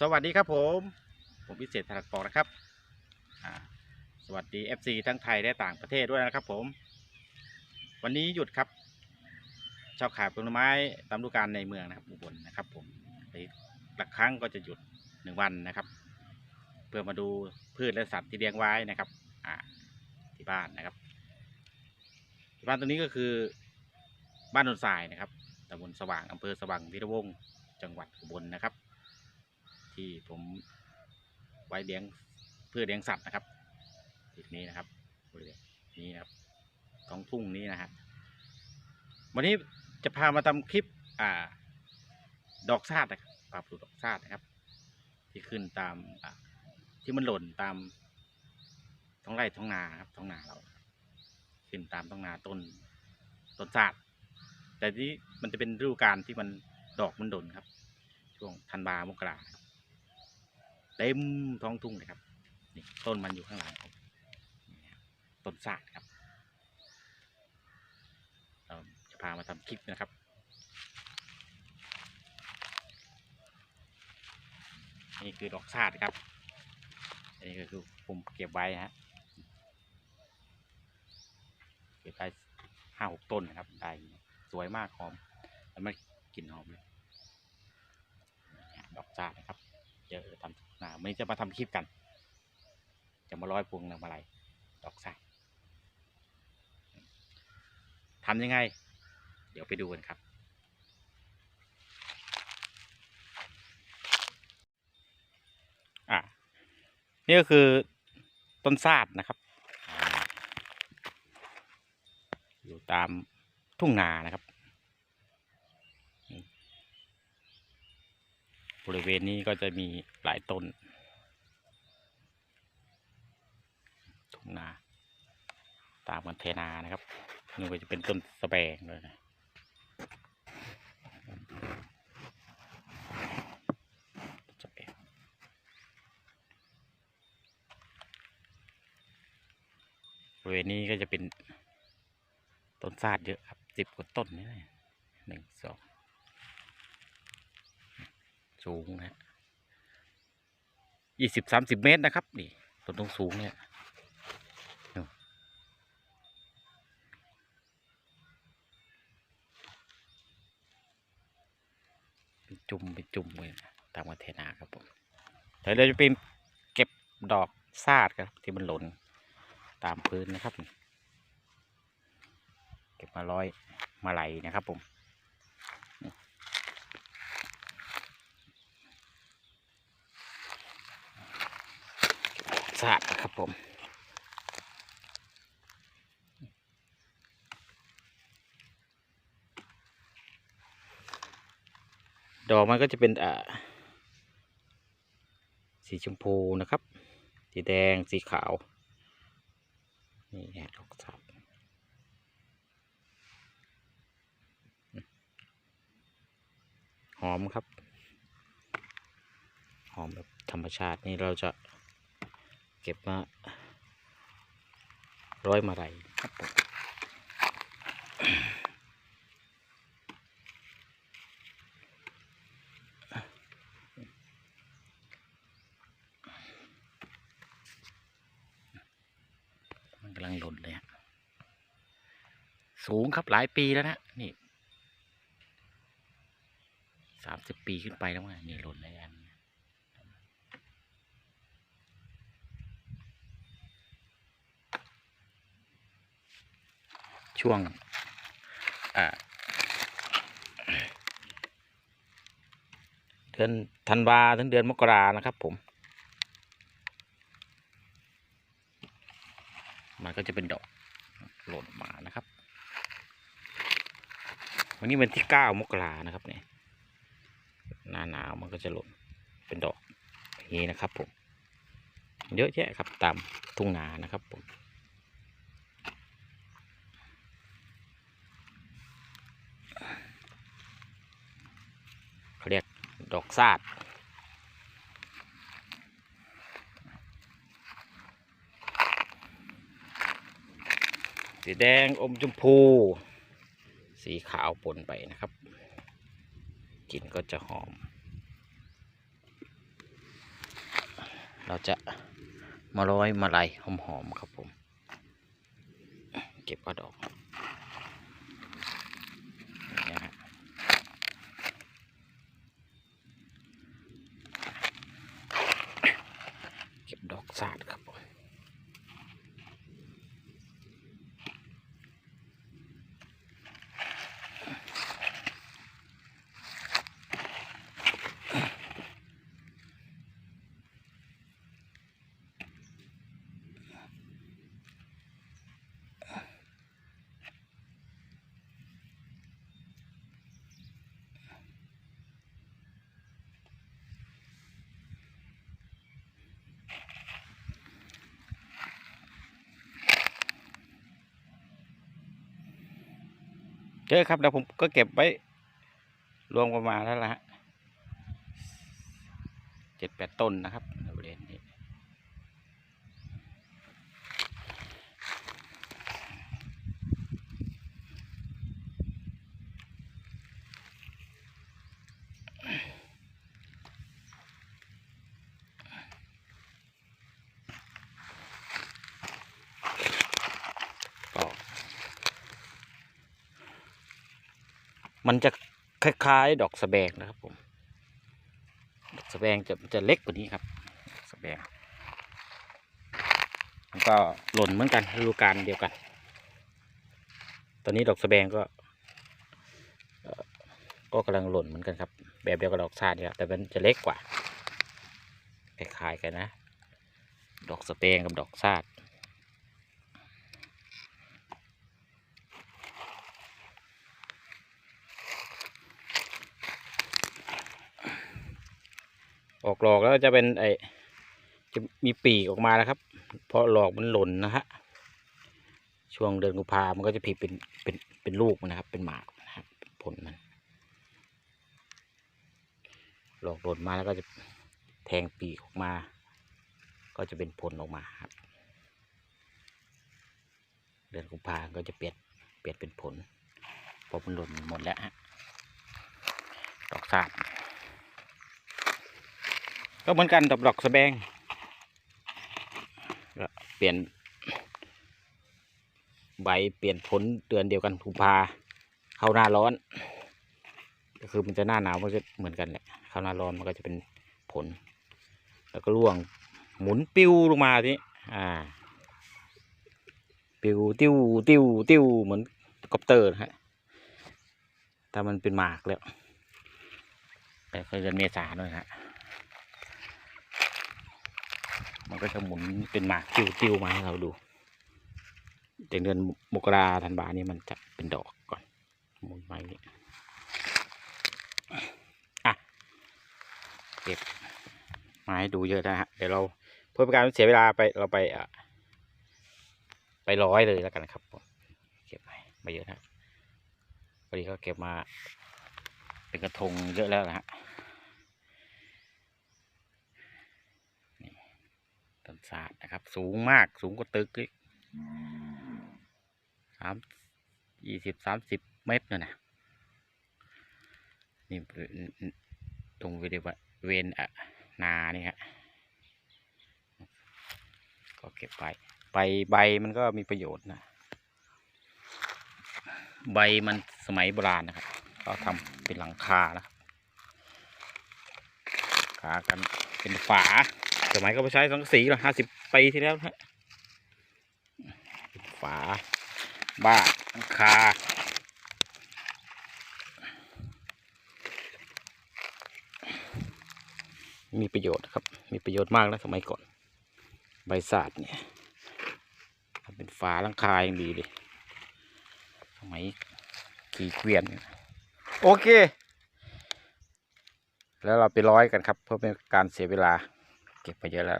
สวัสดีครับผม ผมพิเศษธนัดปอกนะครับสวัสดี FC ทั้งไทยและต่างประเทศด้วยนะครับผม วันนี้หยุดครับชอบขายผลไม้ตามฤดูกาลในเมืองนะครับอุบลนะครับผมหลักครั้งก็จะหยุดหนึ่งวันนะครับ เพื่อมาดูพืชและสัตว์ที่เลี้ยงไว้นะครับที่บ้านนะครับที่บ้านตรงนี้ก็คือบ้านนนทรายนะครับตำบลสว่างอำเภอสว่างวีรวงจังหวัดอุบลนะครับ ที่ผมไว้เลี้ยงเพื่อเลี้ยงสัตว์นะครับจุดนี้นะครับบริเวณนี้นะครับท้องทุ่งนี้นะฮะวันนี้จะพามาทำคลิปอ่า ดอกซาดนะครับปลาปลูดอกซาดนะครับ ที่ขึ้นตามที่มันหล่นตามท้องไร่ท้องนาครับท้องนาเราขึ้นตามท้องนาต้นต้นซาดแต่ที่มันจะเป็นฤดูกาลที่มันดอกมันหล่นครับ ช่วงธันวามกราค เต็มท้องทุ่งเลยครับนี่ต้นมันอยู่ข้างหลังผมต้นสาดครับเราจะพามาทำคลิปนะครับนี่คือดอกซาดครับอันนี้ก็คือผมเก็บไว้ฮะเก็บได้ห้าหกต้นนะครับได้สวยมากหอมแล้วไม่กลิ่นหอมเลยดอกจ้านะครับ เจอทำนาไม่จะมาทำคลิปกัน จะมาร้อยพวงนางมาลัยดอกซ่าทำยังไง เดี๋ยวไปดูกันครับ อะนี่ก็คือต้นซาดนะครับ อยู่ตามทุ่งนานะครับ บริเวณนี้ก็จะมีหลายต้นทุ่งนา ตามกันเทนานะครับนี่ก็จะเป็นต้นสแบงเลยนะบงบริเวณนี้ก็จะเป็นต้นซาดเยอะครับสิบกว่าต้นนี่เลยหนึ่งสอง สูงนะยี่สิบสามสิบเมตรนะครับ นี่ต้นตรงสูงเนี่ยเป็นจุ่มเป็นจุ่มเลยตามกันเทนาครับผมเดี๋ยวเราจะเป็นเก็บดอกซาดครับ ที่มันหล่นตามพื้นนะครับ เก็บมาร้อยมาไหลนะครับผม สะอาดนะครับผมดอกมันก็จะเป็นอ่าสีชมพูนะครับ สีแดงสีขาว นี่แหละดอกสับหอมครับ หอมแบบธรรมชาตินี่เราจะ เก็บมาร้อยมาลัยครับผมมันกำลังหล่นเลยฮะสูงครับหลายปีแล้วนะนี่สามสิบปีขึ้นไปแล้วมั้งนี่หล่นเลยอัน ช่วงเดือนธันวาถึงเดือนมกรานะครับ ผม มันก็จะเป็นดอกหล่นมานะครับ วันนี้วันที่เก้ามกรานะครับเนี่ยหน้าหนาวมันก็จะหล่นเป็นดอกอย่างนี้นะครับ ผม เยอะแยะครับตามทุ่งนานะครับผม เขาเรียก ดอกซาดสีแดงอมชมพู สีขาวปนไปนะครับกลิ่นก็จะหอม เราจะมาร้อยมาลัยหอมๆครับผม เก็บกระดอกนี่นะฮะเก็บดอกสาดครับผม เจอครับแล้วผมก็เก็บไว้ รวมกันมาแล้วละฮะเจ็ดแปดต้นนะครับในบริเวณนี้ก็ มันจะคล้ายๆ ดอกสะแบงนะครับผม ดอกสะแบงจะจะเล็กกว่านี้ครับสะแบงมันก็หล่นเหมือนกันฤดูกาลเดียวกัน ตอนนี้ดอกสะแบงก็ ก็กำลังหล่นเหมือนกันครับ แบบเดียวกับดอกซาดเนี่ยแต่มันจะเล็กกว่าคล้ายๆกันนะ ดอกสะแบงกับดอกซาด ออกหลอกแล้วจะเป็นไอจะมีปีกออกมานะครับ เพราะหลอกมันหล่นนะฮะช่วงเดือนกุมภามันก็จะผลิเป็นเป็นเป็นลูกมันนะครับ เป็นหมากนะครับผลมันหลอกหล่นมาแล้วก็จะแทงปีกออกมา ก็จะเป็นผลออกมาครับ เดือนกุมภาก็จะเปลี่ยนเปลี่ยนเป็นผลพราะมันหล่นหมดแล้วฮะดอกซาด ก็เหมือนกันกับดอกสแบงเปลี่ยน ใบเปลี่ยนผลเดือนเดียวกันกุมภาเข้าหน้าร้อน ก็คือมันจะหน้าหนาวมันจะเหมือนกันแหละเข้าหน้าร้อนมันก็จะเป็นผล แล้วก็ร่วงหมุนปิ้วลงมาทีนี้อ่าปิ้วติ้วติ้วติ้วเหมือนกอปเตอร์ฮะถ้ามันเป็นหมากแล้วแต่เคยเดือนเมษาด้วยฮะ มันก็จะหมุนเป็นหมากติ้วมาให้เราดูจากเดือนมกราธันวานี่มันจะเป็นดอกก่อนหมุนมาอย่างนี้อะเก็บมาให้ดูเยอะนะฮะเดี๋ยวเราเพื่อเป็นการเสียเวลาไปเราไปอะไปร้อยเลยแล้วกันนะครับผมเก็บไปมาเยอะนะพอดีก็เก็บมาเป็นกระทงเยอะแล้วนะฮะ นศาสตร์นะครับ สูงมากสูงกว่าตึกอีกสามยี่สิบสามสิบเมตรเลยนะนี่ตรงบริเวณเวนอะนานี่ฮะก็เก็บไปใบใบมันก็มีประโยชน์นะใบมันสมัยโบราณนะครับ ก็ทำเป็นหลังคานะครับขากันเป็นฝา สมัยก็ไปใช้สังกะสีหรอห้าสิบปีที่แล้วนะฮะฝา บ้าหลังคามีประโยชน์ครับ มีประโยชน์มากนะสมัยก่อน ใบสาดเนี่ยทำเป็นฝาหลังคายังดีเลยสมัยขี่เกวียนเนี่ยโอเค แล้วเราไปร้อยกันครับ เพื่อเป็นการเสียเวลาเก็บไปเยอะแล้ว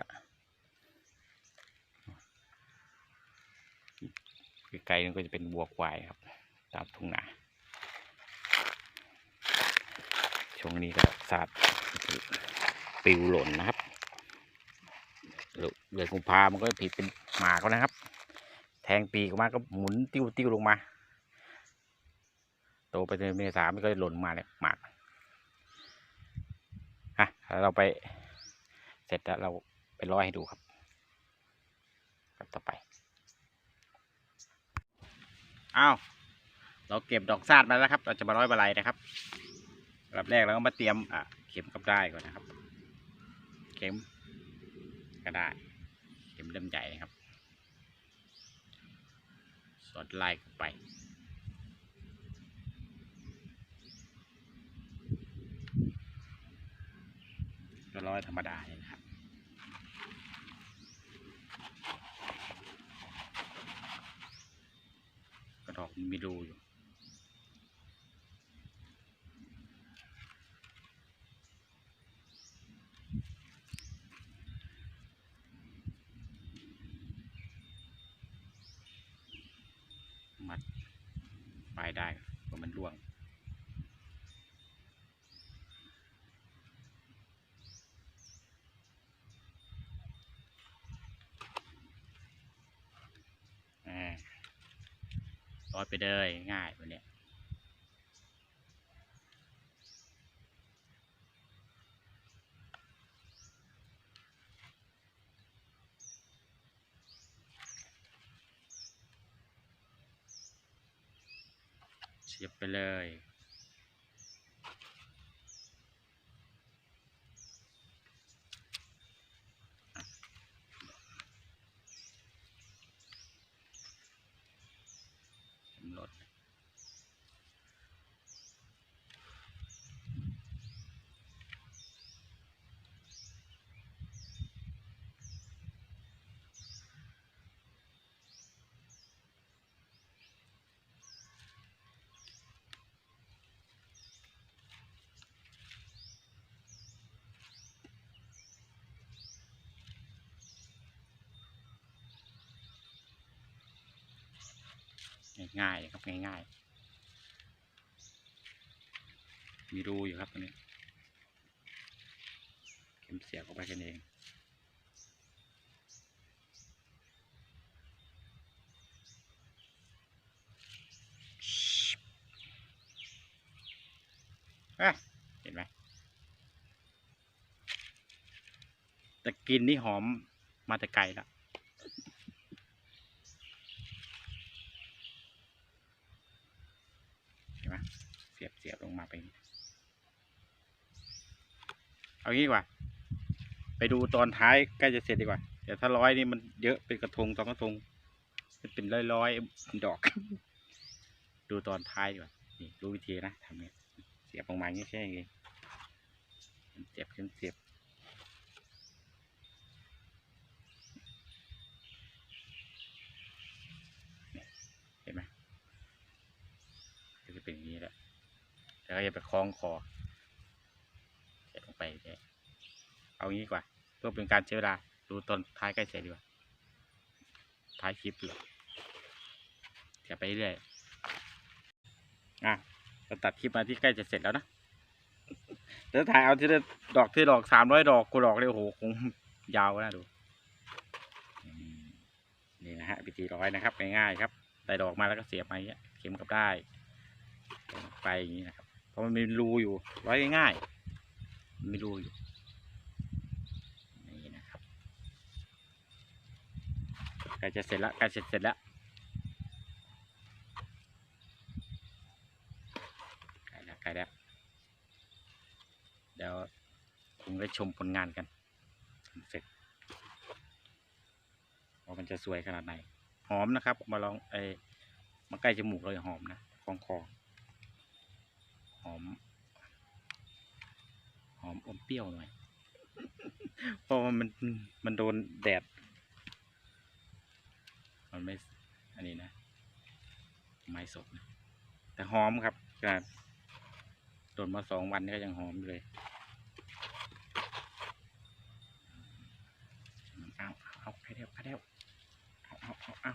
ไกลๆนั่นก็จะเป็นบัวควายครับ ตามทุ่งนาช่วงนี้ก็สาดปิวหล่นนะครับเดือนกุมภามันก็ผิดเป็นหมากแล้วนะครับ แทงปีกมาก็หมุนติ้วติ้วลงมา โตไปในเมษามันก็หล่นมาเนี่ยหมากฮะเราไป ร็จแล้วเราไปร้อยให้ดูครับครับต่อไปอ้าวเราเก็บดอกซาดมาแล้วครับ เราจะมาร้อยบะไลนะครับลำดับแรกเราก็มาเตรียมอะเข็มกับได้ก่อนนะครับ เข็มก็ได้เข็มเล่มใหญ่นะครับ สอดลายเข้าไปร้อยธรรมดาเนี่ยนะครับ กระ ดอกมีรูอยู่ มัดปลายได้เพรมันร่วง อ่าร้อยไป เลยง่ายวันเนี้ยเสียบไปเลย ง่ายๆครับง่ายๆ มีรูอยู่ครับตรงนี้ เข็มเสียบเข้าไปกันเองเห็นไหมแต่กลินนี่หอมมาแต่ไกลแล้ว ห็นไหมเสียบเสียบลงมาไปอย่างนี้เอางี้ดีกว่า ไปดูตอนท้ายใกล้จะเสร็จดีกว่าเดี๋ยวถ้าร้อยนี่มันเยอะเป็นกระทงสองกระทงเป็นร้อยร้อยๆดอก ดูตอนท้ายดีกว่า นี่รู้วิธีนะทำไงเสียบลงมาอย่างนี้แค่นี้เสียบขึ้นเสียบ เห็นไหมก็จะเป็นอย่างนี้แหละ แล้วก็อย่าไปคล้องคอเสียบลงไปแค่เอางี้ดีกว่า เพื่อเป็นการเสียเวลา ดูตอนท้ายใกล้เสร็จดีกว่า ท้ายคลิปดีกว่าเสียบไปเรื่อยอะเราตัดคลิปมาที่ใกล้จะเสร็จแล้วนะเดี๋ยวถ่ายเอาทีละดอกที่ดอกสามร้อยดอกกูดอกเลยโอ้โหคงยาวนะดู นี่นะฮะพิธีร้อยนะครับง่ายๆครับ ได้ดอกมาแล้วก็เสียบมาเงี้ยเข็มกับได้ ไปอย่างนี้นะครับ ราะมันมีรูอยู่ร้อยง่ายๆมันมีรูอยู่นี่นะครับใกล้จะเสร็จแล้วใกล้จเสร็จแล้วใกล้แล้วใกล้แล้วเดี๋ยวคงได้ชมผลงานกันเสร็จว่ามันจะสวยขนาดไหนหอมนะครับ มาลองไอ้มาใกล้จมูกเลยหอมนะคองคอ อม หอมอมเปรี้ยวหน่อยเพราะว่ามันมันโดนแดด มันไม่ อันนี้นะ ไม้สดนะแต่หอมครับขนาดโดนมาสองวันก็ยังหอมอยู่เลยเอาเอาไปเร็วไปเร็วเอาเอาเอาเอา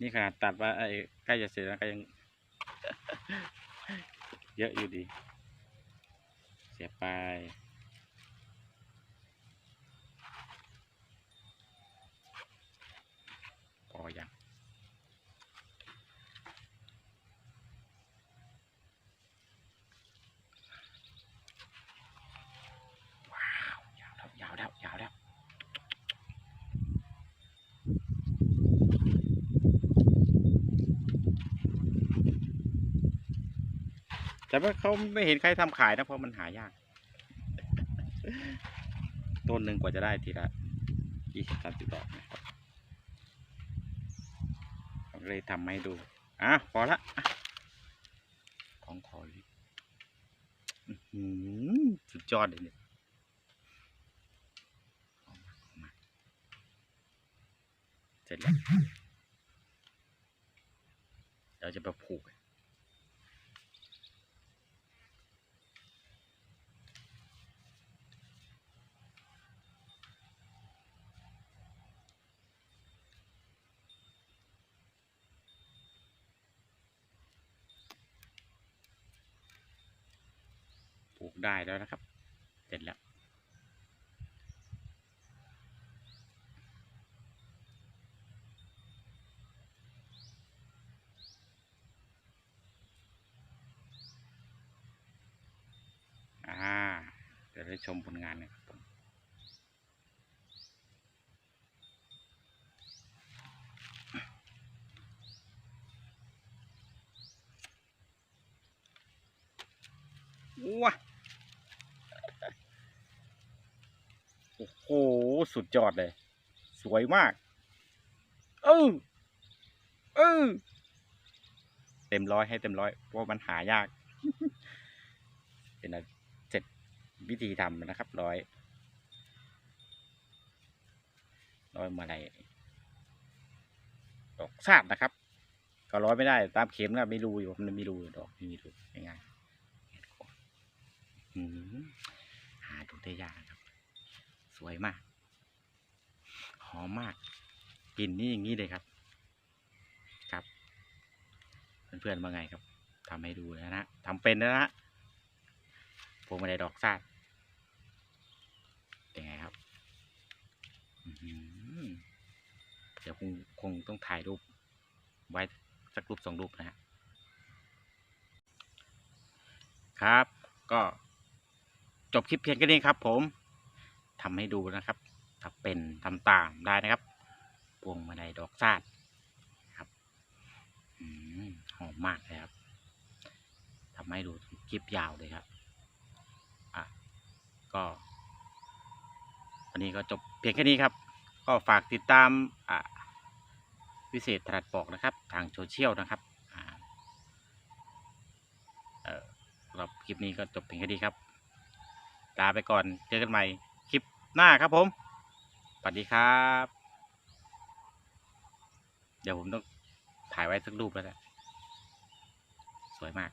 นี่ขนาดตัดว่าไอ้ใกล้จะเสร็จแล้วก็ยัง เยอะอยู่ดี เสียบไป พอยังว้า แต่ว่าเขาไม่เห็นใครทำขายนะเพราะมันหายาก ต้นหนึ่งกว่าจะได้ทีละยี่สิบสามสิบดอกเลยทำให้ดูอะพอละของขอยอื้อหือสุดยอดเลยเนี่ยเอามาเอามาเสร็จแล้ว เดี๋ยวจะไปผูก ปลูก ได้แล้วนะครับ เสร็จแล้ว อ่า เดี๋ยวได้ชมผลงานนะครับผม ว้าโอ้โห สุดยอดเลย สวยมาก เออเออเต็มร้อยให้เต็มร้อยเพราะมันหายาก เป็นอะไรเสร็จวิธีทำนะครับร้อย ร้อยมาลัยดอกซาดนะครับ ก็ร้อยไม่ได้ ตามเข็มนะไม่รูอยู่มันไม่รูอยู่ดอกไม่มีรูง่ายๆอืมหาดูได้ยากนะครับ สวยมาก หอมมากกลิ่นนี่อย่างนี้เลยครับ ครับ เพื่อนๆว่าไงครับทำให้ดูนะฮะทำเป็นแล้วนะฮะพวงมาลัยดอกซาดเป็นไงครับเดี๋ยวคงคงต้องถ่ายรูป ไว้สักรูปสองรูปนะฮะครับ ก็จบคลิปเพียงแค่นี้ครับ ผมทำให้ดูนะครับ ถ้าเป็นทำตามได้นะครับพวงมาลัยดอกซาดครับอหอมมากเลยครับทำให้ดูคลิปยาวเลยครับอะก็วันนี้ก็จบเพียงแค่นี้ครับ ก็ฝากติดตามอะวิเศษถนัดปอกนะครับ ทางโซเชียลนะครับอ่าเออสำหรับคลิปนี้ก็จบเพียงแค่นี้ครับลาไปก่อนเจอกันใหม่คลิปหน้าครับผม สวัสดีครับ เดี๋ยวผมต้องถ่ายไว้สักรูปแล้วแหละสวยมาก